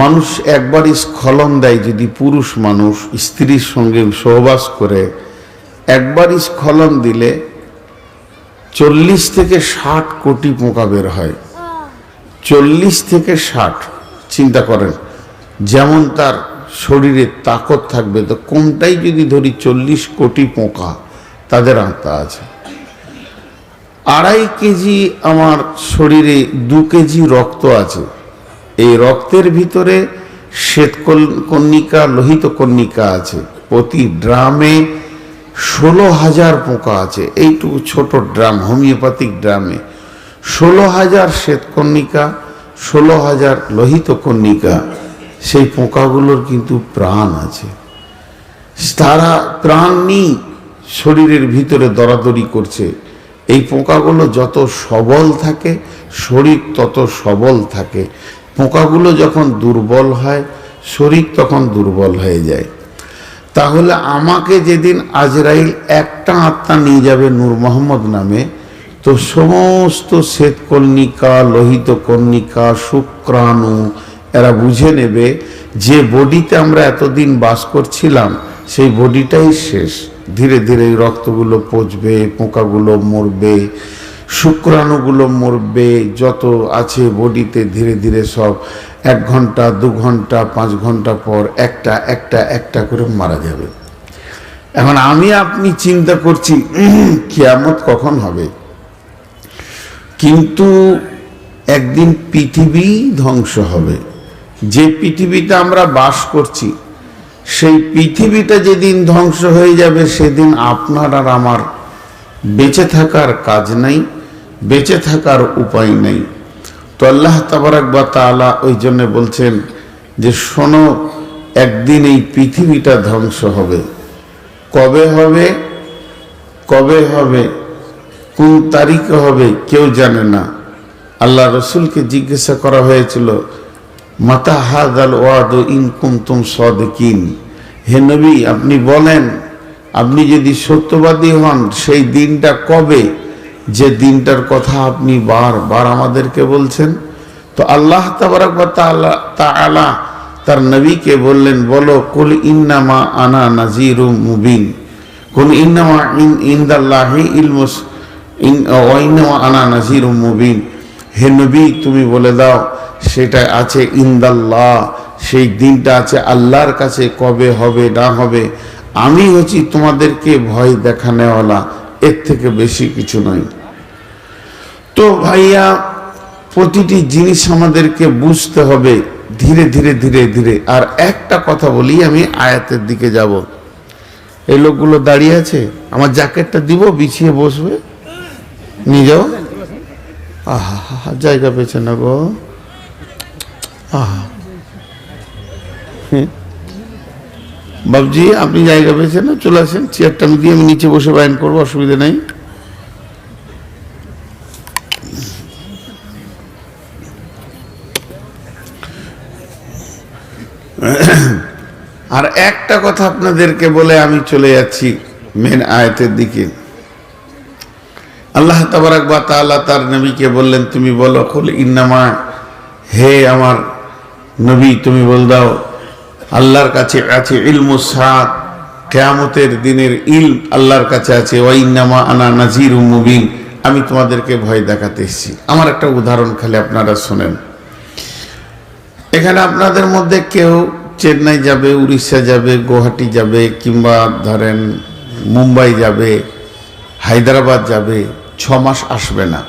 মানুষ একবার স্খলন দেয় যদি পুরুষ মানুষ স্ত্রীর সঙ্গে সহবাস করে, একবার স্খলন দিলে চল্লিশ থেকে ষাট কোটি পোকা বের হয়। চল্লিশ থেকে ষাট, চিন্তা করেন, যেমন তার শরীরে তাকত থাকবে, তো কোনটাই যদি ধরি চল্লিশ কোটি পোকা, তাদের আত্মা আছে। আড়াই কেজি আমার শরীরে দু কেজি রক্ত আছে। এই রক্তের ভিতরে শ্বেত কর্ণিকা লোহিত কর্ণিকা আছে। প্রতি ড্রামে ষোলো হাজার পোকা আছে। এইটুকু ছোট ড্রাম, হোমিওপ্যাথিক ড্রামে। ষোলো হাজার শ্বেতকর্ণিকা ষোলো হাজার লোহিত কর্ণিকা সেই পোকাগুলোর কিন্তু প্রাণ আছে। তারা প্রাণ নেই শরীরের ভিতরে দরাদরি করছে। এই পোকাগুলো যত সবল থাকে, শরীর তত সবল থাকে। পোকাগুলো যখন দুর্বল হয়, শরীর তখন দুর্বল হয়ে যায়। তাহলে আমাকে যেদিন আজরাইল একটা আত্মা নিয়ে যাবে নূর মোহাম্মদ নামে, তো সমস্ত শ্বেতকর্ণিকা লোহিত কর্ণিকা শুক্রাণু, এরা বুঝে নেবে যে বডিতে আমরা এতদিন বাস করছিলাম, সেই বডিটাই শেষ। ধীরে ধীরে রক্তগুলো পচবে, পোকাগুলো মরবে শুক্রাণুগুলো মরবে, যত আছে বডিতে ধীরে ধীরে সব এক ঘণ্টা, দু ঘণ্টা, পাঁচ ঘণ্টা পর একটা একটা একটা করে মারা যাবে। এখন আমি আপনি চিন্তা করছি কিয়ামত কখন হবে? কিন্তু একদিন পৃথিবী ধ্বংস হবে। যে পৃথিবীতে আমরা বাস করছি, সেই পৃথিবীটা যেদিন ধ্বংস হয়ে যাবে, সেদিন আপনার আর আমার বেঁচে থাকার কাজ নাই। বেঁচে থাকার উপায় নেই। তো আল্লাহ তাবারাক বা তাআলা ওই জন্য বলছেন যে, শোনো, একদিন এই পৃথিবীটা ধ্বংস হবে। কবে হবে? কবে হবে? কোন তারিখে হবে? কেউ জানে না। আল্লাহ রসুলকে জিজ্ঞাসা করা হয়েছিল, মাতা হাদ আল ওয়াদ ইন কুমতুম সদকিন? হে নবী, আপনি বলেন, আপনি যদি সত্যবাদী হন, সেই দিনটা কবে? যে দিনটার কথা আপনি বারবার আমাদেরকে বলছেন, তো আল্লাহ তার নবীকে বললেন, বলো, কুল ইন্নামা আনা নাজিরুম মুবিন। কুল ইন্নামা ইন ইনদাল্লাহি ইলমুস, ইন আনা নাজিরুম মুবিন। হে নবী, তুমি বলে দাও, সেটা আছে ইন্দাল্লাহ, সেই দিনটা আছে আল্লাহর কাছে কবে হবে, না হবে। আমি হচ্ছি তোমাদেরকে ভয় দেখানেওয়ালা। এর থেকে বেশি কিছু নয় তো ভাইয়া, প্রতিটি জিনিস আমাদেরকে বুঝতে হবে ধীরে ধীরে ধীরে ধীরে। আর একটা কথা বলি, আমি আয়াতের দিকে যাব। এই লোকগুলো দাঁড়িয়ে আছে, আমার জ্যাকেটটা দিব, বিছিয়ে বসবে। নিয়ে যাও। আহা জায়গা পেয়েছে না গো। আহা। বাবজি, আপনি জায়গা পেয়েছেন না? চলে আসেন চেয়ারটা আমি দিয়ে আমি নিচে বসে বায়ন করব, অসুবিধা নেই। আর একটা কথা আপনাদেরকে বলে আমি চলে যাচ্ছি মেন আয়াতের দিকে। আল্লাহ তাবারাক বা তাআলা তার নবীকে বললেন, তুমি বলো, কুল ইন্নামা, হে আমার নবী, তুমি বল দাও আল্লাহর কাছে আছে ইলমু সাত কেয়ামতের দিনের ইল আল্লাহর কাছে আছে, ওয়া ইন্নামা আনা নাজির মুবিন। আমি তোমাদেরকে ভয় দেখাতে এসেছি। আমার একটা উদাহরণ খালি আপনারা শোনেন। এখানে আপনাদের মধ্যে কেউ চেন্নাই যাবে, উড়িষ্যা যাবে, গুয়াহাটি যাবে, কিংবা ধরেন মুম্বাই যাবে, হায়দ্রাবাদ যাবে, ছ মাস আসবে না।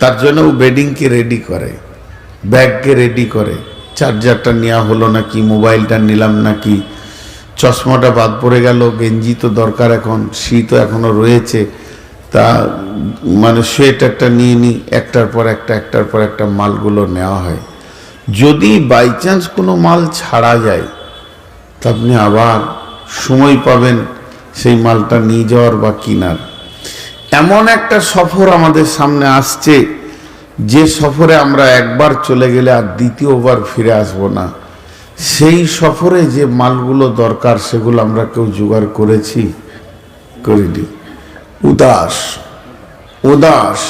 তার জন্য ও বেডিংকে রেডি করে ব্যাগকে রেডি করে। চার্জারটা নেওয়া হলো নাকি মোবাইলটা নিলাম নাকি? চশমাটা বাদ পড়ে গেল, গেঞ্জি তো দরকার এখন শীতও এখনও রয়েছে। তা মানে সোয়েটারটা নিয়ে নিই একটার পর একটা, একটার পর একটা মালগুলো নেওয়া হয়। যদি বাই চান্স কোনো মাল ছাড়া যায়, তা আপনি আবার সময় পাবেন সেই মালটা নিয়ে যাওয়ার বা কিনার। এমন একটা সফর আমাদের সামনে আসছে। যে সফরে আমরা একবার চলে গেলে আর দ্বিতীয়বার ফিরে আসব না, সেই সফরে যে মালগুলো দরকার সেগুলো আমরা কেউ জোগাড় করেছি, করিনি। উদাস উদাস,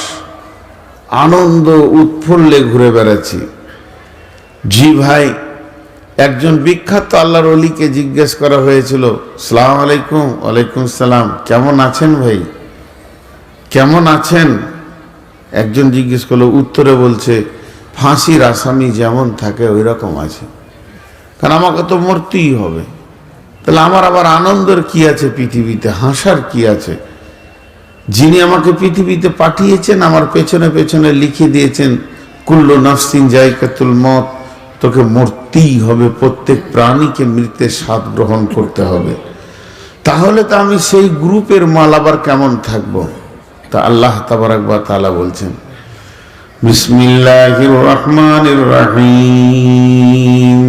আনন্দ, উৎফুল্লে ঘুরে বেড়াচ্ছি। জি ভাই, একজন বিখ্যাত আল্লাহর অলিকে জিজ্ঞেস করা হয়েছিল, সালাম আলাইকুম, ওয়ালাইকুম সালাম, কেমন আছেন ভাই? কেমন আছেন? একজন জিজ্ঞেস করল, উত্তরে বলছে, ফাঁসির আসামি যেমন থাকে ওই রকম আছে। কারণ আমাকে তো মরতেই হবে। তাহলে আমার আবার আনন্দের কি আছে পৃথিবীতে? হাসার কি আছে? যিনি আমাকে পৃথিবীতে পাঠিয়েছেন, আমার পেছনে পেছনে লিখে দিয়েছেন, কুল্লু নফসিন জায়কাতুল মত তোকে মরতেই হবে, প্রত্যেক প্রাণীকে মৃত্যের স্বাদ গ্রহণ করতে হবে। তাহলে তো আমি সেই গ্রুপের মাল আবার কেমন থাকব? তা আল্লাহ তাবারাকবা তালা বলছেন বিসমিল্লাহির রহমানির রহিম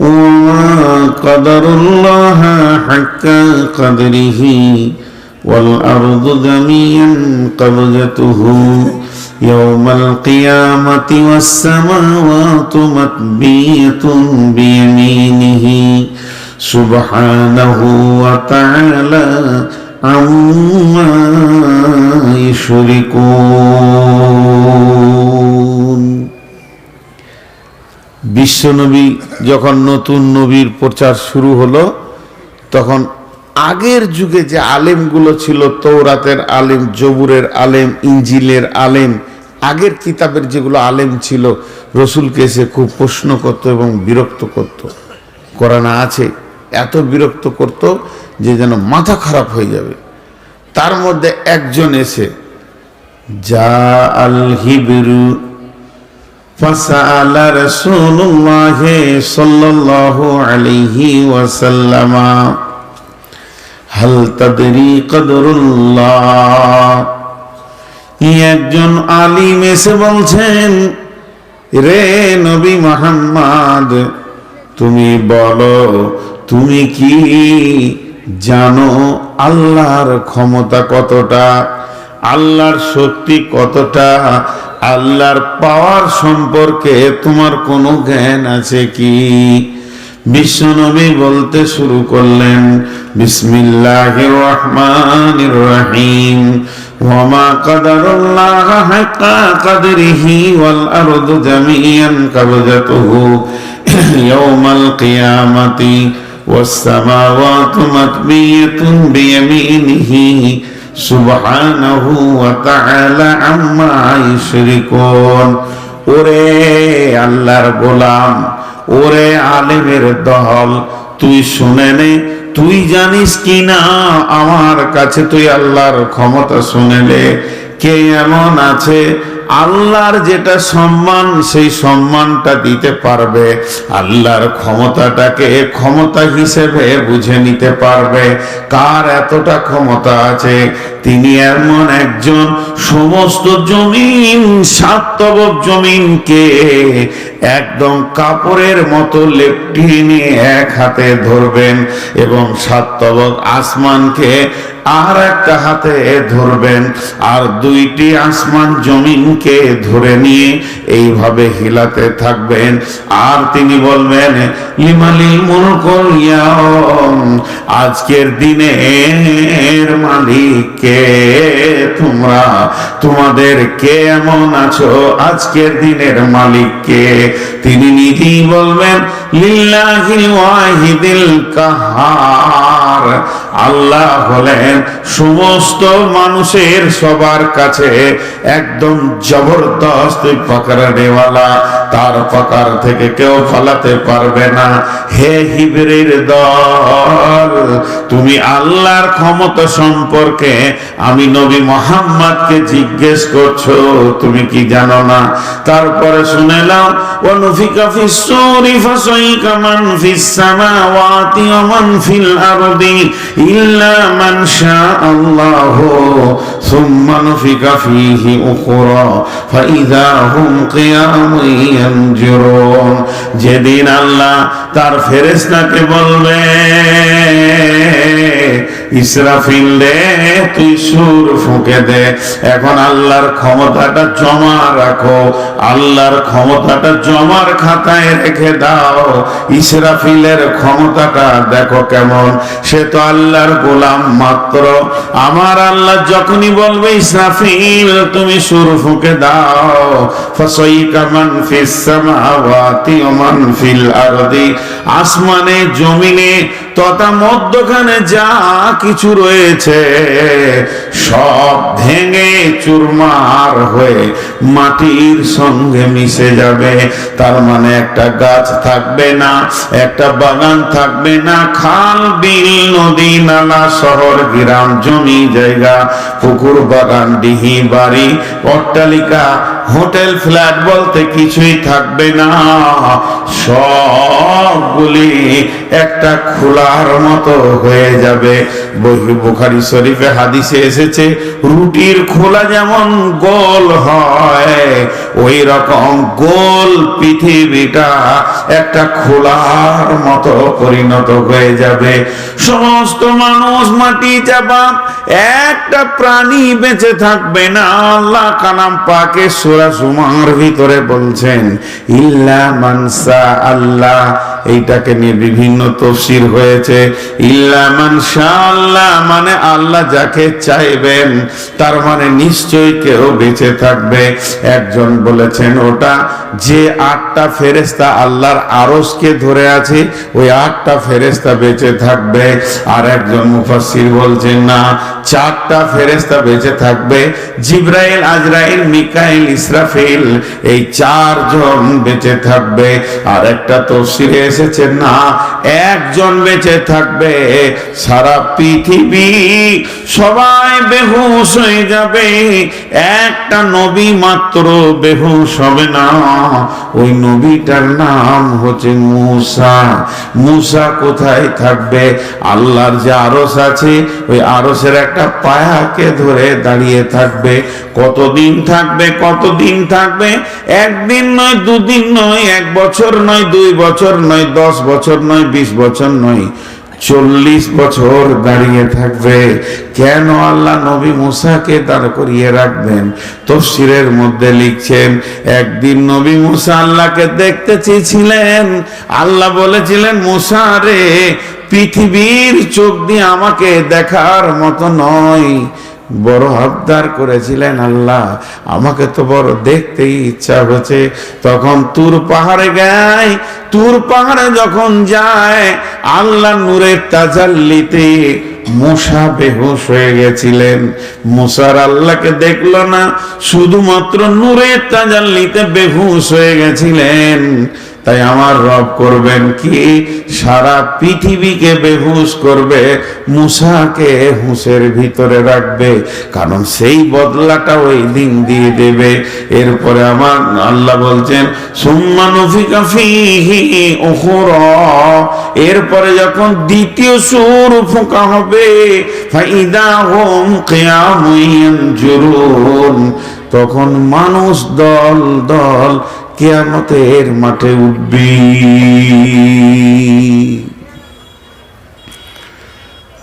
وما قدر الله حق قدره والأرض جميعا قبضته يوم القيامة والسماوات مطبية بيمينه سبحانه وتعالى عما يشركون বিশ্বনবী যখন নতুন নবীর প্রচার শুরু হলো তখন আগের যুগে যে আলেমগুলো ছিল তৌরাতের আলেম জবুরের আলেম ইঞ্জিলের আলেম আগের কিতাবের যেগুলো আলেম ছিল রসুলকে এসে খুব প্রশ্ন করত এবং বিরক্ত করত কোরআনে আছে এত বিরক্ত করত যে যেন মাথা খারাপ হয়ে যাবে তার মধ্যে একজন এসে যা আল হিবরু فسأل رسول الله صلى الله عليه وسلم هل تدري قدر الله একজন আলিম এসে বলছেন রে নবী মোহাম্মদ তুমি বলো তুমি কি জানো আল্লাহর ক্ষমতা কতটা? আল্লাহর শক্তি কতটা? আল্লাহর পাওয়ার সম্পর্কে তোমার কোনো জ্ঞান আছে কি? বিশ্বনবী বলতে শুরু করলেন বিসমিল্লাহির রহমানির রহিম। ইয়াউমাল কিয়ামাতি। والسماوات مطبية بيمينه সুবহানাহু ওয়া তাআলা আম্মা ইশরিকুন ওরে আল্লাহর গোলাম ওরে আলেমের দহল তুই শুনে নে তুই জানিস কি না আমার কাছে তুই আল্লাহর ক্ষমতা শুনেলে কে এমন আছে? আল্লাহর যেটা সম্মান, সেই সম্মানটা দিতে পারবে। আল্লাহর ক্ষমতাটাকে ক্ষমতা হিসেবে বুঝে নিতে পারবে। কার এতটা ক্ষমতা আছে? তিনি এমন একজন সমস্ত জমিন সাতবক জমিনকে একদম কাপড়ের মতো লেপটিয়ে নিয়ে এক হাতে ধরবেন এবং সাতবক আসমানকে আর একটা হাতে ধরবেন। আর দুইটি আসমান জমিনকে ধরে নিয়ে এইভাবে হিলাতে থাকবেন। আর তিনি বলবেন, লিমালিল মুলকুল আজকের দিনের মালিককে তোমরা, তোমাদের কে এমন আছো? আজকের দিনের মালিককে? তিনি নিজেই বলবেন আল্লাহ হলেন সমস্ত মানুষের সবার কাছে একদম জবরদস্ত পাকড়া নেওয়ালা তার পকার থেকে কেউ ফলাতে পারবে না। হে হিবরির দল, তুমি আল্লাহর ক্ষমতা সম্পর্কে আমি নবী মোহাম্মদকে জিজ্ঞেস করছ, তুমি কি জানো না? তারপরে শুনেলাম অনুফিকা ফিসুরি ফাসয় فصيق من في السماوات ومن في الأرض إلا من شاء الله. ثم نفك فيه أخرى فإذا هم قيام ينجرون যেদিন আল্লাহ তার ফেরেস্তাকে বলবে ইসরাফিল দে তুই সুর ফুঁকে দে এখন আল্লাহর ক্ষমতাটা জমা রাখো আল্লাহর ক্ষমতাটা জমার খাতায় রেখে দাও ইসরাফিলের ক্ষমতাটা দেখো কেমন সে তো আল্লাহর গোলাম মাত্র আমার আল্লাহ যখনই তখনই বলবে, ইসরাফিল, তুমি সুর ফুঁকে দাও। ফাসাইকা মান ফিস সামাওয়াতি ওয়া মান ফিল আরদি। আসমানে, জমিনে তথা মধ্যখানে যা কিছু রয়েছে, সব ভেঙে চুরমার হয়ে মাটির সঙ্গে মিশে যাবে। তার মানে একটা গাছ থাকবে না, একটা বাগান থাকবে না, খাল, বিল, নদী, নালা, শহর, গ্রাম, জমি, জায়গা, পুকুর, বাগান, ডিহি, বাড়ি, অট্টালিকা হোটেল, ফ্ল্যাট বলতে কিছুই থাকবে না। সবগুলি একটা খোলার মতো হয়ে যাবে। বুখারি শরীফে হাদিসে এসেছে, রুটির খোলা যেমন গোল হয় ওই রকম গোল পৃথিবীটা একটা খোলার মতো পরিণত হয়ে যাবে। সমস্ত মানুষ মাটি চাপা, একটা প্রাণী বেঁচে থাকবে না। আল্লাহ কালাম পাকে সুরা সুমার ভিতরে বলছেন ইল্লা মানসা আল্লাহ এইটাকে নিয়ে বিভিন্ন তফসির হয়েছে। ইল্লা আল্লাহ মানে আল্লাহ যাকে চাইবেন, তার মানে নিশ্চয়ই কেউ বেঁচে থাকবে। একজন বলেছেন, ওটা যে আটটা ফেরেস্তা আল্লাহর আরসকে ধরে আছে, ওই আটটা ফেরেস্তা বেঁচে থাকবে। আর একজন মুফাসসির বলছেন, না, চারটা ফেরেস্তা বেঁচে থাকবে। জিব্রাইল, আজরাইল, মিকাইল, ইসরাফিল, এই চারজন বেঁচে থাকবে। আর একটা তফসিরে এসেছে না, একজন বেঁচে থাকবে, সারা পৃথিবী সবাই বেহুশ হয়ে যাবে, একটা নবী মাত্র বেহুশ হবে না। ওই নবীটার নাম হচ্ছে মুসা। মুসা কোথায় থাকবে? আল্লাহর যে আরস আছে, ওই আরসের একটা পায়াকে ধরে দাঁড়িয়ে থাকবে। কতদিন থাকবে? কতদিন থাকবে? একদিন নয়, দুদিন নয়, এক বছর নয়, দুই বছর নয় দশ বছর নয়, বিশ বছর নয়, চল্লিশ বছর দাঁড়িয়ে থাকবে। কেন আল্লাহ নবী মুসাকে দাঁড় করিয়ে রাখবেন? তফসিরের মধ্যে লিখছেন, একদিন নবী মুসা আল্লাহকে দেখতে চেয়েছিলেন। আল্লাহ বলেছিলেন, মুসা রে, পৃথিবীর চোখ দিয়ে আমাকে দেখার মতো নয়। বড় আবদার করেছিলেন আল্লাহ। আমাকে তো বড় দেখতেই ইচ্ছা হচ্ছে তখন তুর পাহাড়ে গায়, তুর পাহাড়ে যখন যায়, আল্লাহ নূরের তাজাল্লিতে মশা বেহুশ হয়ে গেছিলেন। মুসার আল্লাহকে দেখল না, শুধুমাত্র নূরের তাজাল্লিতে বেহুশ হয়ে গেছিলেন। তাই আমার রব করবেন কি? সারা পৃথিবীকে বেহুশ করবে, মুসাকে হুঁসের ভিতরে রাখবে, কারণ সেই বদলাটা ওই দিন দিয়ে দেবে। এরপরে আমার আল্লাহ বলছেন এরপরে যখন দ্বিতীয় সুর ফোঁকা হবে তখন মানুষ দল দল কেয়ামতের মাঠে উঠবি।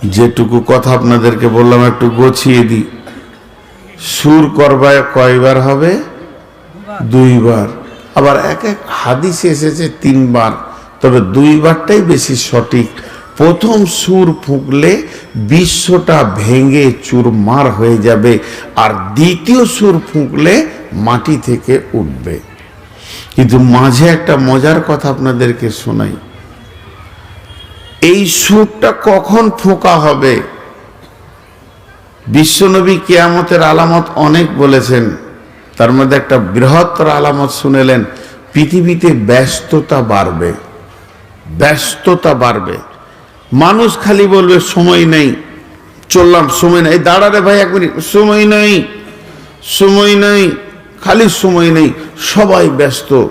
যেটুকু কথা আপনাদেরকে বললাম, একটু গোছিয়ে দিই। সুর করবায় কয়বার হবে? দুইবার। আবার এক এক হাদিস এসেছে তিনবার। তবে দুইবারটাই বেশি সঠিক। প্রথম সুর ফুঁকলে বিশ্বটা ভেঙে চুরমার হয়ে যাবে, আর দ্বিতীয় সুর ফুঁকলে মাটি থেকে উঠবে। কিন্তু মাঝে একটা মজার কথা আপনাদেরকে শোনাই। এই সুরটা কখন ফোঁকা হবে? বিশ্বনবী কেয়ামতের আলামত অনেক বলেছেন, তার মধ্যে একটা বৃহত্তর আলামত শুনেলেন, পৃথিবীতে ব্যস্ততা বাড়বে ব্যস্ততা বাড়বে। মানুষ খালি বলবে, সময় নেই। চললাম, সময় নেই। দাঁড়ারে ভাই, এক মিনিট। সময় নেই সময় নেই। খালি সময় নেই, সবাই ব্যস্ত।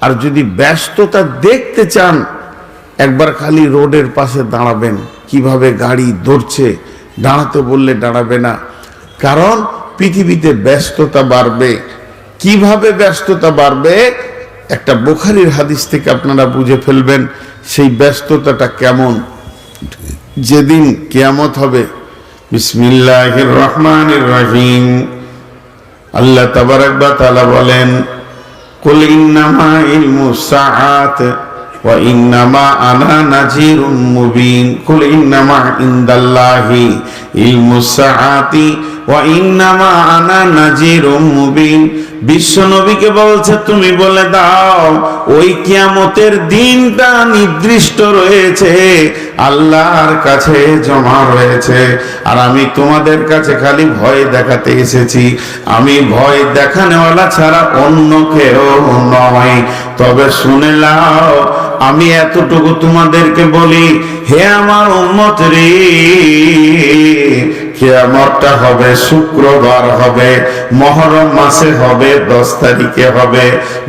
আর যদি ব্যস্ততা দেখতে চান, একবার খালি রোডের পাশে দাঁড়াবেন। কীভাবে গাড়ি দৌড়ছে দাঁড়াতে বললে দাঁড়াবে না। কারণ পৃথিবীতে ব্যস্ততা বাড়বে। কীভাবে ব্যস্ততা বাড়বে, একটা বোখারির হাদিস থেকে আপনারা বুঝে ফেলবেন সেই ব্যস্ততাটা কেমন। যেদিন কেয়ামত হবে, বিসমিল্লাহির রহমানির রহিম। আল্লাহ তাবারাক বা তাআলা বলেন, কুল ইন্নামা ইলমু সাআত ওয়া ইন্নামা আনা নাজিরুম মুবিন। কুল ইন্নামা ইনদাল্লাহি ইলমু সাআতি বিশ্ব নবীকে বলছে, তুমি বলে দাও, ওই কিয়ামতের দিনটা নির্দিষ্ট রয়েছে, আল্লাহর কাছে জমা রয়েছে। আর আমি তোমাদের কাছে খালি ভয় দেখাতে এসেছি। আমি ভয় দেখানেওয়ালা ছাড়া অন্য কেউ নয়। তবে শুনে নাও, আমি এতটুকু তোমাদেরকে বলি, হে আমার উম্মত রে কেয়ামতটা হবে, শুক্রবার হবে, মহরম মাসে হবে, দশ তারিখে হবে।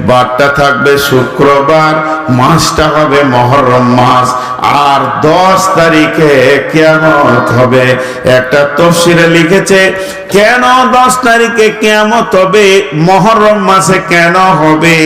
বারটা থাকবে শুক্রবার, মাসটা হবে মহরম মাস। আর দশ তারিখে কেয়ামত হবে। একটা তফসিরে লিখেছে, কেন দশ তারিখে কেয়ামত হবে? মহরম মাসে কেন হবে?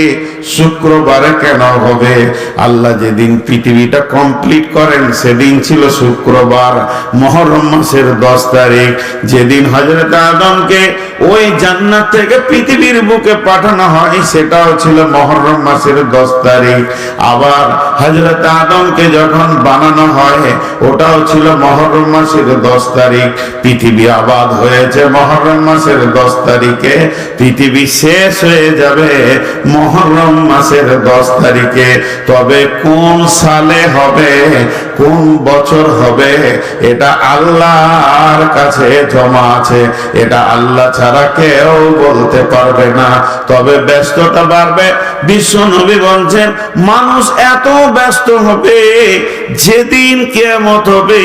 শুক্রবারে কেন হবে? আল্লাহ যেদিন পৃথিবীটা কমপ্লিট করেন, সেদিন ছিল শুক্রবার। মহরম মাসের দশ তারিখ। যেদিন হজরত আদমকে ওই জান্নাত থেকে পৃথিবীর বুকে পাঠানো হয়, সেটাও ছিল মহরম মাসের দশ তারিখ। আবার হজরত আদমকে যখন বানানো হয়, ওটাও ছিল মহরম মাসের দশ তারিখ। পৃথিবী আবাদ হয়েছে মহরম মাসের দশ তারিখে। পৃথিবী শেষ হয়ে যাবে মহরম মাসের দশ তারিখে। তবে কোন সালে হবে? কোন বছর হবে? এটা আল্লাহর কাছে জমা আছে। এটা আল্লাহ ছাড়া কেউ বলতে পারবে না। তবে ব্যস্ততা বাড়বে। বিশ্ব নবী বলছেন, মানুষ এত ব্যস্ত হবে, যেদিন কেমত হবে